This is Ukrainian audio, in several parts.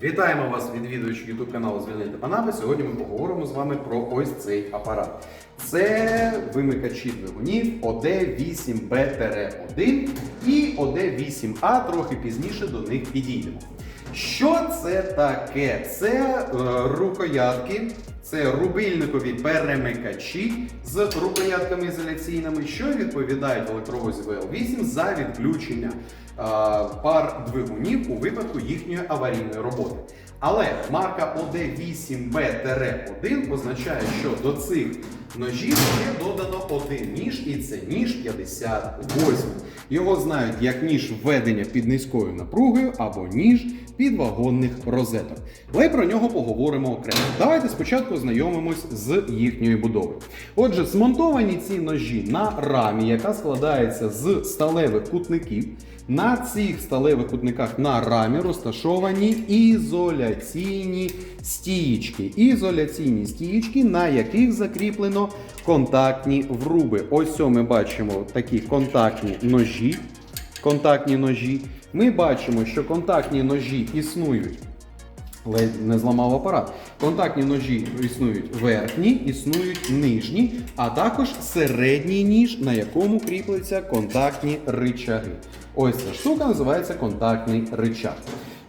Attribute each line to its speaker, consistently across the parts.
Speaker 1: Вітаємо вас, відвідувачі YouTube каналу Звільнити Панапи. Сьогодні ми поговоримо з вами про ось цей апарат. Це вимикачі двигунів OD8B-1 і OD8A, трохи пізніше до них підійдемо. Що це таке? Це е, рукоятки, це рубильникові перемикачі з рукоятками ізоляційними, що відповідають електровозі VL8 за відключення пар двигунів у випадку їхньої аварійної роботи. Але марка OD8B-1 означає, що до цих ножів ще додано один ніж, і це ніж 58. Його знають як ніж введення під низькою напругою або ніж підвагонних розеток. Але про нього поговоримо окремо. Давайте спочатку знайомимось з їхньою будовою. Отже, змонтовані ці ножі на рамі, яка складається з сталевих кутників. На цих сталевих кутниках на рамі розташовані ізоляційні стієчки. Ізоляційні стієчки, на яких закріплено контактні вруби. Ось ми бачимо такі контактні ножі. Контактні ножі. Ми бачимо, що контактні ножі існують. Ледь не зламав апарат. Контактні ножі існують верхні, існують нижні, а також середній ніж, на якому кріпляться контактні ричаги. Ось ця штука називається контактний ричаг.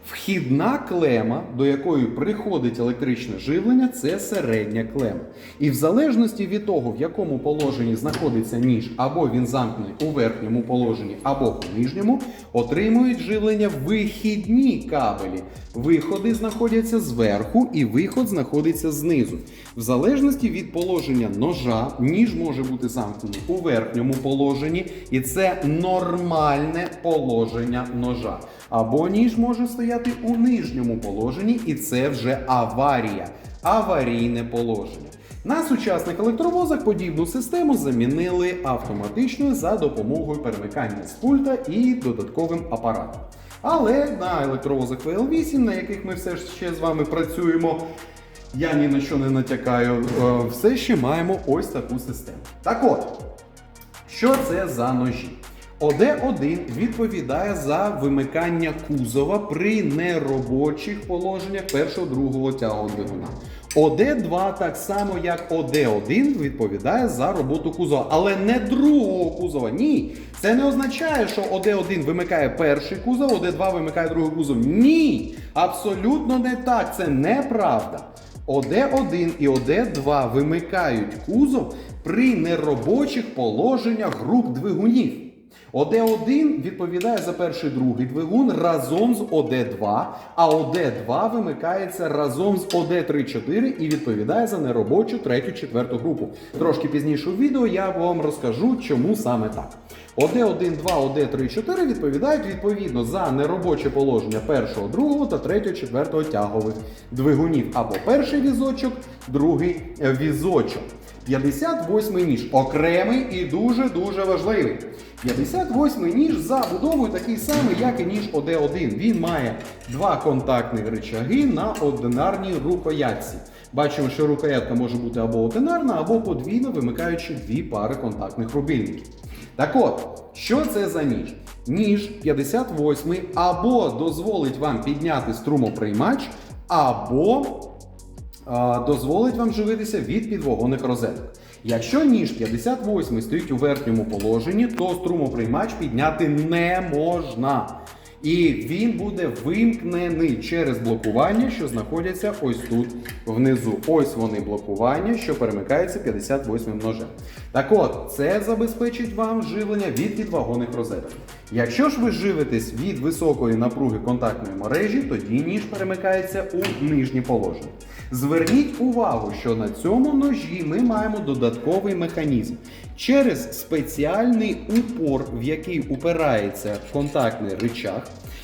Speaker 1: Вхідна клема, до якої приходить електричне живлення, це середня клема. І в залежності від того, в якому положенні знаходиться ніж, або він замкнений у верхньому положенні, або у нижньому, отримують живлення вихідні кабелі. Виходи знаходяться зверху, і виход знаходиться знизу. В залежності від положення ножа, ніж може бути замкнений у верхньому положенні, і це нормальне положення ножа. Або ніж може стояти у нижньому положенні, і це вже аварія, аварійне положення. На сучасних електровозах подібну систему замінили автоматичною за допомогою перемикання з пульта і додатковим апаратом. Але на електровозах VL8, на яких ми все ще з вами працюємо, я ні на що не натякаю, е, все ще маємо ось таку систему. Так от, що це за ножі? ОД1 відповідає за вимикання кузова при неробочих положеннях першого другого тягу двигуна. ОД2, так само як ОД1, відповідає за роботу кузова, але не другого кузова. Ні. Це не означає, що ОД1 вимикає перший кузов, ОД2 вимикає другий кузов. Ні! Абсолютно не так. Це неправда. ОД1 і ОД2 вимикають кузов при неробочих положеннях груп двигунів. ОД1 відповідає за перший другий двигун разом з ОД2, а ОД2 вимикається разом з ОД3-4 і відповідає за неробочу третю, четверту групу. Трошки пізніше у відео я вам розкажу, чому саме так. ОД1, 2, ОД3, 4 відповідають відповідно за неробоче положення першого, другого та третього, четвертого тягових двигунів. Або перший візочок, другий е, візочок. 58-й ніж окремий і дуже-дуже важливий. 58 ніж за будовою такий самий, як і ніж ОД1. Він має два контактні рычаги на одинарній рукоятці. Бачимо, що рукоятка може бути або одинарна, або подвійно вимикаючи дві пари контактних рубильників. Так от, що це за ніж? Ніж 58 або дозволить вам підняти струмоприймач, або дозволить вам живитися від підвогонних розеток. Якщо ніж 58 стоїть у верхньому положенні, то струмоприймач підняти не можна. І він буде вимкнений через блокування, що знаходяться ось тут внизу. Ось вони блокування, що перемикаються 58 ножем. Так от, це забезпечить вам живлення від підвагонних розеток. Якщо ж ви живитесь від високої напруги контактної мережі, тоді ніж перемикається у нижнє положення. Зверніть увагу, що на цьому ножі ми маємо додатковий механізм. Через спеціальний упор, в який упирається контактний рычаг,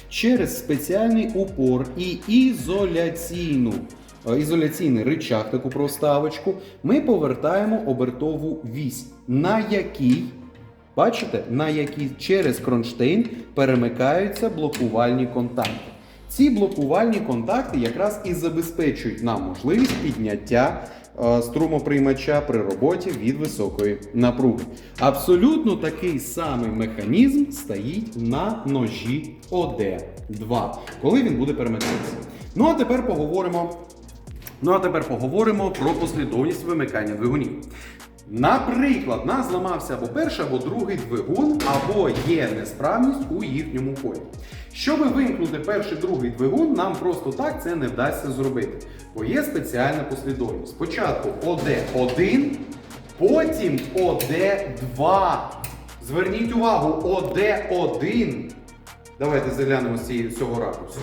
Speaker 1: через спеціальний упор і ізоляційну, е, ізоляційний рычаг, таку проставочку, ми повертаємо обертову вісь, на якій Бачите, на якій через кронштейн перемикаються блокувальні контакти. Ці блокувальні контакти якраз і забезпечують нам можливість підняття струмоприймача при роботі від високої напруги. Абсолютно такий самий механізм стоїть на ножі ОД2, коли він буде перемикатися. Ну а тепер поговоримо. Ну а тепер поговоримо про послідовність вимикання двигунів. Наприклад, нас зламався або перший, або другий двигун, або є несправність у їхньому колі. Щоб вимкнути перший другий двигун, нам просто так це не вдасться зробити. Бо є спеціальна послідовність. Спочатку ОД1, потім ОД2. Зверніть увагу, ОД1. Давайте заглянемо з цього ракурсу.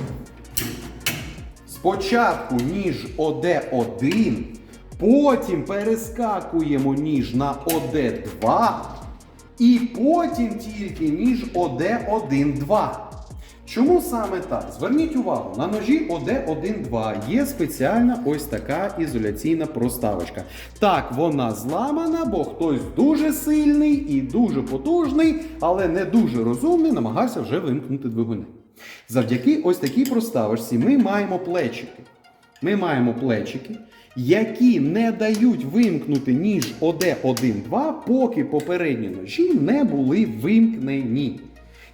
Speaker 1: Спочатку ніж ОД1, потім перескакуємо ніж на ОД2, і потім тільки ніж ОД1-2. Чому саме так? Зверніть увагу, на ножі ОД1-2 є спеціальна ось така ізоляційна проставочка. Так, вона зламана, бо хтось дуже сильний і дуже потужний, але не дуже розумний, намагався вже вимкнути двигуни. Завдяки ось такій проставочці ми маємо плечики. Ми маємо плечики, які не дають вимкнути ніж ОД1-2, поки попередні ножі не були вимкнені.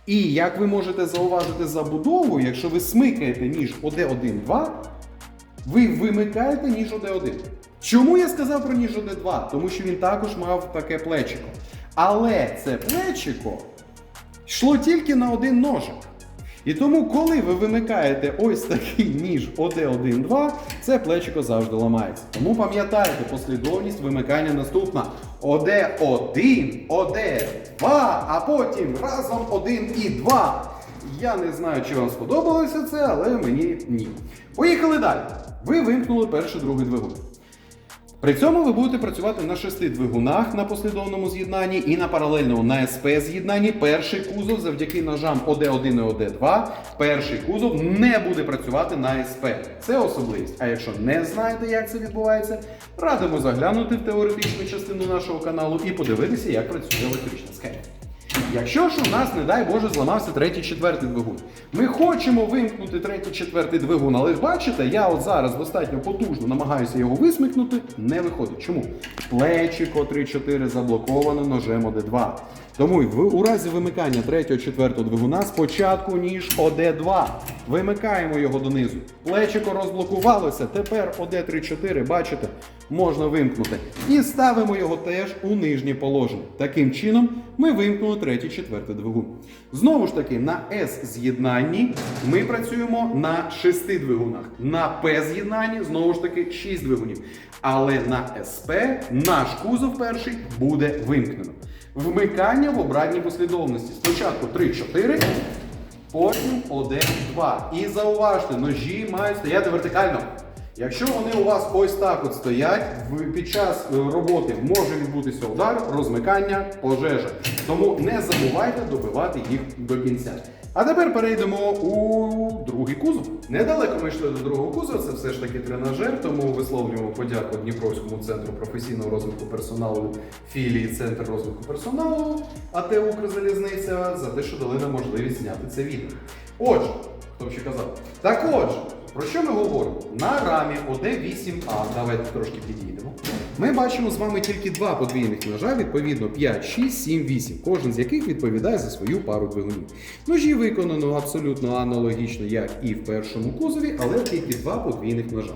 Speaker 1: І як ви можете зауважити забудову, якщо ви смикаєте ніж ОД1-2, ви вимикаєте ніж ОД1. Чому я сказав про ніж ОД2? Тому що він також мав таке плечико. Але це плечико йшло тільки на один ножик. І тому, коли ви вимикаєте ось такий ніж ОД1-2, це плечико завжди ламається. Тому пам'ятайте, послідовність вимикання наступна. ОД1, ОД2, а потім разом 1 і 2. Я не знаю, чи вам сподобалося це, але мені ні. Поїхали далі. Ви вимкнули перший другий двигун. При цьому ви будете працювати на шести двигунах на послідовному з'єднанні і на паралельному на СП з'єднанні. Перший кузов завдяки ножам ОД1 і ОД2. Перший кузов не буде працювати на СП. Це особливість. А якщо не знаєте, як це відбувається, радимо заглянути в теоретичну частину нашого каналу і подивитися, як працює електрична схема. Якщо ж у нас, не дай Боже, зламався третій, четвертий двигун. Ми хочемо вимкнути третій, четвертий двигун, але бачите, я от зараз достатньо потужно намагаюся його висмикнути, не виходить. Чому? Плечико 3-4 заблоковано ножем ОД2. Тому в, у разі вимикання третього, четвертого двигуна спочатку ніж ОД2. Вимикаємо його донизу. Плечико розблокувалося. Тепер ОД3-4, бачите, можна вимкнути. І ставимо його теж у нижнє положення. Таким чином ми вимкнули третій, четвертий двигун. Знову ж таки, на С-з'єднанні ми працюємо на шести двигунах. На П-з'єднанні знову ж таки 6 двигунів. Але на СП наш кузов перший буде вимкнено. Вмикання в обратній послідовності. Спочатку 3-4, потім 1-2. І зауважте, ножі мають стояти вертикально. Якщо вони у вас ось так от стоять, під час е, роботи може відбутися удар, розмикання, пожежа. Тому не забувайте добивати їх до кінця. А тепер перейдемо у другий кузов. Недалеко ми йшли до другого кузова, це все ж таки тренажер, тому висловлюємо подяку Дніпровському центру професійного розвитку персоналу філії Центр розвитку персоналу АТ Укрзалізниця за те, що дали нам можливість зняти це відео. Отже, хто б ще казав? Так отже, про що ми говоримо? На рамі ОД8А, давайте трошки підійдемо. Ми бачимо з вами тільки два подвійних ножа, відповідно 5, 6, 7, 8, кожен з яких відповідає за свою пару двигунів. Ножі виконано абсолютно аналогічно, як і в першому кузові, але тільки два подвійних ножа.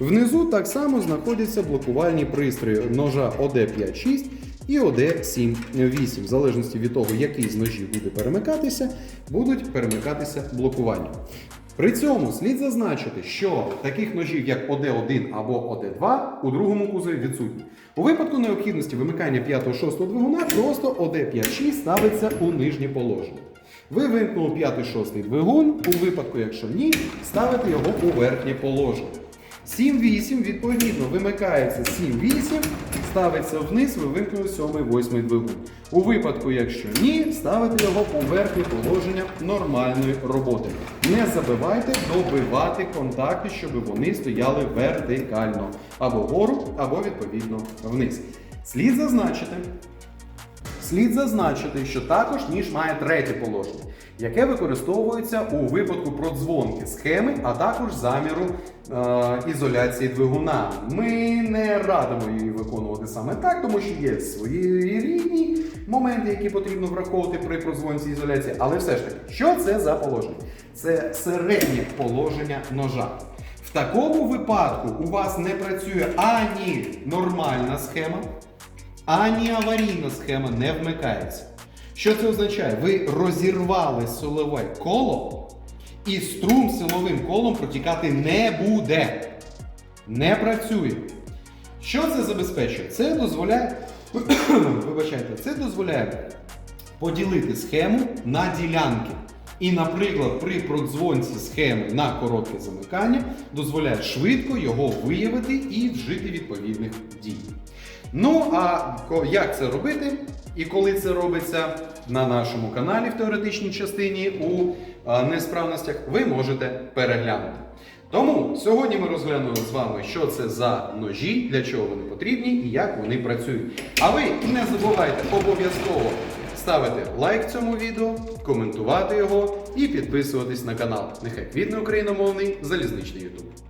Speaker 1: Внизу так само знаходяться блокувальні пристрої ножа ОД5-6 і ОД7-8. В залежності від того, який з ножів буде перемикатися, будуть перемикатися блокування. При цьому слід зазначити, що таких ножів, як ОД1 або ОД2, у другому кузові відсутні. У випадку необхідності вимикання 5-6 двигуна просто ОД5-6 ставиться у нижнє положення. Ви вимкнули 5-6 двигун, у випадку, якщо ні, ставите його у верхнє положення. 7-8, відповідно, вимикається 7-8, ставиться вниз, ви вимкнули 7-8 двигун. У випадку, якщо ні, ставите його у верхнє положення нормальної роботи. Не забивайте добивати контакти, щоб вони стояли вертикально. Або вгору, або відповідно вниз. Слід зазначити, Слід зазначити, що також ніж має третє положення, яке використовується у випадку продзвонки схеми, а також заміру е, ізоляції двигуна. Ми не радимо її виконувати саме так, тому що є свої рідні моменти, які потрібно враховувати при продзвонці ізоляції. Але все ж таки, що це за положення? Це середнє положення ножа. В такому випадку у вас не працює ані нормальна схема, ані аварійна схема не вмикається. Що це означає? Ви розірвали силове коло, і струм силовим колом протікати не буде. Не працює. Що це забезпечує? Це дозволяє. Вибачайте, це дозволяє поділити схему на ділянки. І, наприклад, при продзвонці схеми на коротке замикання дозволяє швидко його виявити і вжити відповідних дій. Ну а як це робити? І коли це робиться на нашому каналі в теоретичній частині у несправностях, ви можете переглянути. Тому сьогодні ми розглянули з вами, що це за ножі, для чого вони потрібні і як вони працюють. А ви не забувайте обов'язково ставити лайк цьому відео, коментувати його і підписуватись на канал. Нехай квітне україномовний залізничний Ютуб.